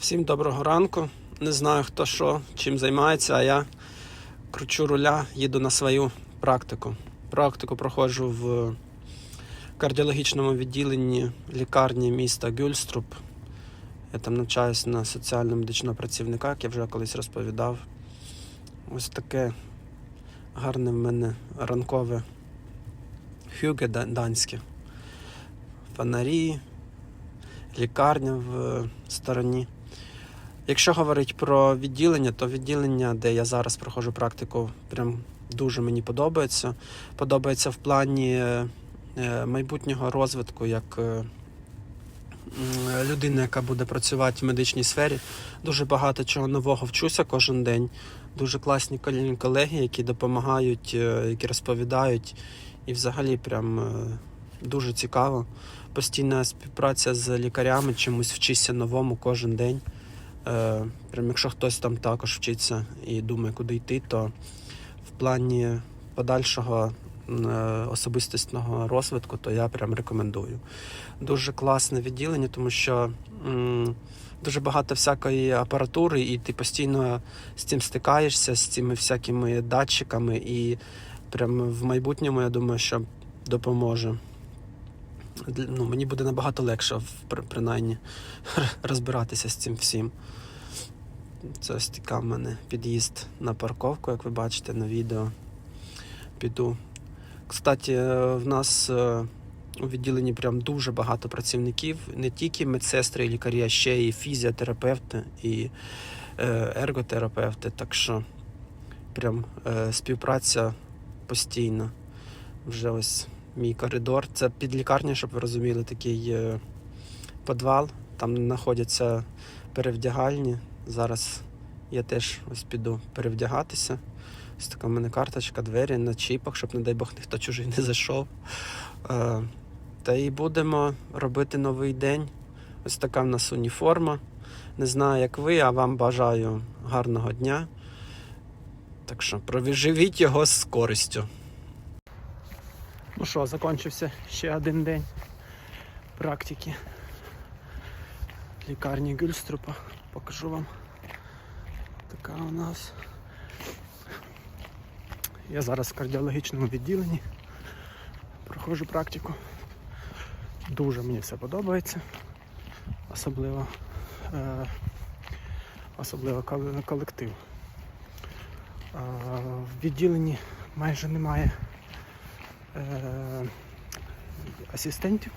Всім доброго ранку. Не знаю хто що, чим займається, а я кручу руля, їду на свою практику. Практику проходжу в кардіологічному відділенні лікарні міста Гюльструп. Я там навчаюся на соціально-медичного працівника, як я вже колись розповідав. Ось таке гарне в мене ранкове хюге данське. Фонарі, лікарня в стороні. Якщо говорити про відділення, то відділення, де я зараз проходжу практику, прям дуже мені подобається. Подобається в плані е, е, майбутнього розвитку як е, людина, яка буде працювати в медичній сфері. Дуже багато чого нового вчуся кожен день. Дуже класні колеги, які допомагають, які розповідають. І взагалі прям дуже цікаво. Постійна співпраця з лікарями, чомусь вчишся новому кожен день. Е, Прям якщо хтось там також вчиться і думає, куди йти, то в плані подальшого е, особистісного розвитку, то я прям рекомендую. Дуже класне відділення, тому що м, дуже багато всякої апаратури, і ти постійно з цим стикаєшся, з цими всякими датчиками, і прям в майбутньому, я думаю, що допоможе. Ну, мені буде набагато легше, принаймні, розбиратися з цим всім. Це ось така в мене під'їзд на парковку, як ви бачите на відео. Піду. Кстати, е, в нас е, у відділенні прям дуже багато працівників, не тільки медсестри і лікарі, а ще і фізіотерапевти, і е, ерготерапевти. Так що прям співпраця постійна. Вже ось мій коридор. Це під лікарня, щоб ви розуміли, такий е, підвал. Там знаходяться перевдягальні. Зараз я теж ось піду перевдягатися. Ось така в мене карточка, двері на чіпах, щоб, не дай Бог, ніхто чужий не зайшов. Е, та і будемо робити новий день. Ось така в нас уніформа. Не знаю, як ви, а вам бажаю гарного дня. Так що провіживіть його з користю. Ну що, закінчився ще один день практики лікарні Гюльструпа. Покажу вам. Така у нас. Я зараз в кардіологічному відділенні. Проходжу практику. Дуже мені все подобається. Особливо, е, особливо колектив. Е, в відділенні майже немає асистентів.